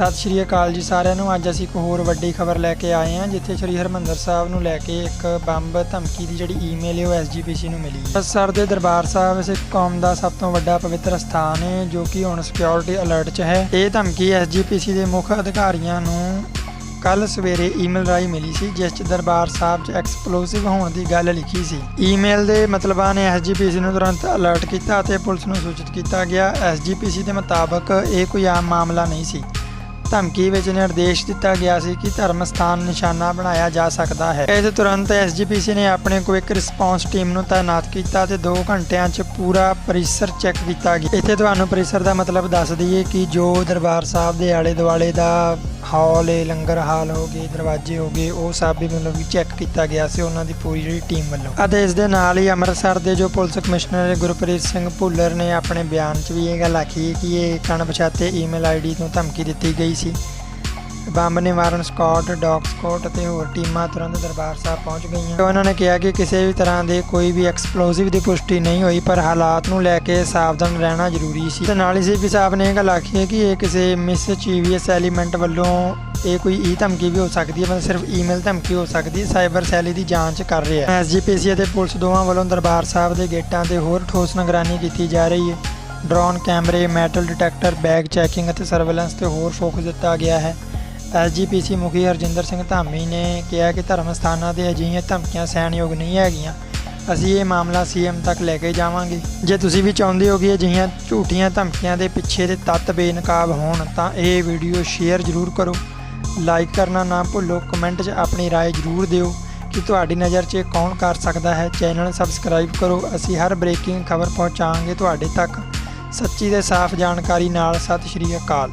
ਸਤਿ ਸ਼੍ਰੀ ਅਕਾਲ ਜੀ ਸਾਰਿਆਂ ਨੂੰ। ਅੱਜ ਅਸੀਂ ਇੱਕ ਹੋਰ ਵੱਡੀ ਖਬਰ ਲੈ ਕੇ ਆਏ ਹਾਂ, ਜਿੱਥੇ ਸ਼੍ਰੀ ਹਰਮੰਦਰ ਸਾਹਿਬ ਨੂੰ ਲੈ ਕੇ ਇੱਕ ਬੰਬ ਧਮਕੀ ਦੀ ਜਿਹੜੀ ਈਮੇਲ ਹੈ ਉਹ ਐਸਜੀਪੀਸੀ ਨੂੰ ਮਿਲੀ ਹੈ। ਸਰ ਦੇ ਦਰਬਾਰ ਸਾਹਿਬ ਸਿੱਖ ਕੌਮ ਦਾ ਸਭ ਤੋਂ ਵੱਡਾ ਪਵਿੱਤਰ ਸਥਾਨ ਹੈ, ਜੋ ਕਿ ਹੁਣ ਸਿਕਿਉਰਿਟੀ ਅਲਰਟ 'ਚ ਹੈ। ਇਹ ਧਮਕੀ ਐਸਜੀਪੀਸੀ ਦੇ ਮੁੱਖ ਅਧਿਕਾਰੀਆਂ ਨੂੰ ਕੱਲ ਸਵੇਰੇ ਈਮੇਲ ਰਾਹੀਂ ਮਿਲੀ ਸੀ, ਜਿਸ 'ਚ ਦਰਬਾਰ ਸਾਹਿਬ 'ਚ ਐਕਸਪਲੋਸਿਵ ਹੋਣ ਦੀ ਗੱਲ ਲਿਖੀ ਸੀ। ਈਮੇਲ ਦੇ ਮਤਲਬਾਂ ਨੇ ਐਸਜੀਪੀਸੀ ਨੂੰ ਤੁਰੰਤ ਅਲਰਟ ਕੀਤਾ ਅਤੇ ਪੁਲਿਸ ਨੂੰ ਸੂਚਿਤ ਕੀਤਾ ਗਿਆ। ਐਸਜੀਪੀਸੀ ਦੇ ਮੁਤਾਬਕ ਇਹ ਕੋਈ ਆਮ ਮਾਮਲਾ ਨਹੀਂ ਸੀ। ਧਮਕੀ ਵਿੱਚ ਨਿਰਦੇਸ਼ ਦਿੱਤਾ ਗਿਆ ਸੀ ਕਿ ਧਰਮ ਸਥਾਨ ਨਿਸ਼ਾਨਾ ਬਣਾਇਆ ਜਾ ਸਕਦਾ ਹੈ। ਇਸ ਤੁਰੰਤ ਐਸਜੀਪੀਸੀ ਨੇ ਆਪਣੇ ਕੁਇਕ ਰਿਸਪੌਂਸ ਟੀਮ ਨੂੰ ਤਾਇਨਾਤ ਕੀਤਾ ਤੇ 2 ਘੰਟਿਆਂ 'ਚ ਪੂਰਾ ਪਰਿਸਰ ਚੈੱਕ ਕੀਤਾ ਗਿਆ। ਇੱਥੇ ਤੁਹਾਨੂੰ ਪਰਿਸਰ ਦਾ ਮਤਲਬ ਦੱਸ ਦਈਏ ਕਿ ਜੋ ਦਰਬਾਰ ਸਾਹਿਬ ਦੇ ਆਲੇ ਦੁਆਲੇ ਦਾ ਹਾਲ ਏ, ਲੰਗਰ ਹਾਲ ਹੋ ਗਏ, ਦਰਵਾਜ਼ੇ ਹੋ ਗਏ, ਉਹ ਸਭ ਵੀ ਮਤਲਬ ਕਿ ਚੈੱਕ ਕੀਤਾ ਗਿਆ ਸੀ ਉਹਨਾਂ ਦੀ ਪੂਰੀ ਜਿਹੜੀ ਟੀਮ ਵੱਲੋਂ। ਅਤੇ ਇਸ ਦੇ ਨਾਲ ਹੀ ਅੰਮ੍ਰਿਤਸਰ ਦੇ ਜੋ ਪੁਲਿਸ ਕਮਿਸ਼ਨਰ ਗੁਰਪ੍ਰੀਤ ਸਿੰਘ ਭੁੱਲਰ ਨੇ ਆਪਣੇ ਬਿਆਨ 'ਚ ਵੀ ਇਹ ਗੱਲ ਆਖੀ ਕਿ ਇਹ ਕਣਪਛਾਤੇ ਈਮੇਲ ਆਈਡੀ ਤੋਂ ਧਮਕੀ ਦਿੱਤੀ ਗਈ ਸੀ। ਬੰਬ ਨਿਵਾਰਨ ਸਕਾਟ, ਡੌਗ ਸਕਾਟ ਅਤੇ ਹੋਰ ਟੀਮਾਂ ਤੁਰੰਤ ਦਰਬਾਰ ਸਾਹਿਬ ਪਹੁੰਚ ਗਈਆਂ। ਉਹਨਾਂ ਨੇ ਕਿਹਾ ਕਿ ਕਿਸੇ ਵੀ ਤਰ੍ਹਾਂ ਦੇ ਕੋਈ ਵੀ ਐਕਸਪਲੋਸਿਵ ਦੀ ਪੁਸ਼ਟੀ ਨਹੀਂ ਹੋਈ, ਪਰ ਹਾਲਾਤ ਨੂੰ ਲੈ ਕੇ ਸਾਵਧਾਨ ਰਹਿਣਾ ਜ਼ਰੂਰੀ ਸੀ। ਤੇ ਨਾਲ ਹੀ ਸੀਪੀ ਸਾਹਿਬ ਨੇ ਇਹ ਗੱਲ ਆਖੀ ਹੈ ਕਿ ਇਹ ਕਿਸੇ ਮਿਸਚੀਵੀਅਸ ਐਲੀਮੈਂਟ ਵੱਲੋਂ ਇਹ ਕੋਈ ਈ ਧਮਕੀ ਵੀ ਹੋ ਸਕਦੀ ਹੈ, ਮਤਲਬ ਸਿਰਫ ਈਮੇਲ ਧਮਕੀ ਹੋ ਸਕਦੀ ਹੈ, ਸਾਈਬਰ ਸੈੱਲ ਦੀ ਜਾਂਚ ਕਰ ਰਿਹਾ ਹੈ। ਐਸਜੀਪੀਸੀ ਅਤੇ ਪੁਲਿਸ ਦੋਵਾਂ ਵੱਲੋਂ ਦਰਬਾਰ ਸਾਹਿਬ ਦੇ ਗੇਟਾਂ ਤੇ ਹੋਰ ਠੋਸ ਨਿਗਰਾਨੀ ਕੀਤੀ ਜਾ ਰਹੀ ਹੈ। ਡਰੋਨ ਕੈਮਰੇ, ਮੈਟਲ ਡਿਟੈਕਟਰ, ਬੈਗ ਚੈਕਿੰਗ ਅਤੇ ਸਰਵੇਲੈਂਸ ਤੇ ਹੋਰ ਫੋਕਸ ਦਿੱਤਾ ਗਿਆ ਹੈ। ਐਸਜੀਪੀਸੀ ਮੁਖੀ ਹਰਜਿੰਦਰ ਸਿੰਘ ਧਾਮੀ ਨੇ ਕਿਹਾ ਕਿ ਧਰਮ ਸਥਾਨਾਂ ਤੇ ਅਜਿਹੀਆਂ ਧਮਕੀਆਂ ਸਹਿਣਯੋਗ ਨਹੀਂ ਹੈਗੀਆਂ ਅਸੀਂ ਇਹ ਮਾਮਲਾ ਸੀਐਮ ਤੱਕ ਲੈ ਕੇ ਜਾਵਾਂਗੇ ਜੇ ਤੁਸੀਂ ਵੀ ਚਾਹੁੰਦੇ ਹੋ ਕਿ ਅਜਿਹੀਆਂ ਝੂਠੀਆਂ ਧਮਕੀਆਂ ਦੇ ਪਿੱਛੇ ਦੇ ਤੱਤ ਬੇਨਕਾਬ ਹੋਣ ਤਾਂ ਇਹ ਵੀਡੀਓ ਸ਼ੇਅਰ ਜ਼ਰੂਰ ਕਰੋ ਲਾਈਕ ਕਰਨਾ ਨਾ ਭੁੱਲੋ ਕਮੈਂਟ 'ਚ ਆਪਣੀ رائے ਜ਼ਰੂਰ ਦਿਓ ਕਿ ਤੁਹਾਡੀ ਨਜ਼ਰ 'ਚ ਇਹ ਕੌਣ ਕਰ ਸਕਦਾ ਹੈ ਚੈਨਲ ਸਬਸਕ੍ਰਾਈਬ ਕਰੋ ਅਸੀਂ ਹਰ ਬ੍ਰੇਕਿੰਗ ਖਬਰ ਪਹੁੰਚਾਵਾਂਗੇ ਤੁਹਾਡੇ ਤੱਕ ਸੱਚੀ ਤੇ ਸਾਫ਼ ਜਾਣਕਾਰੀ ਨਾਲ ਸਤਿ ਸ਼੍ਰੀ ਅਕਾਲ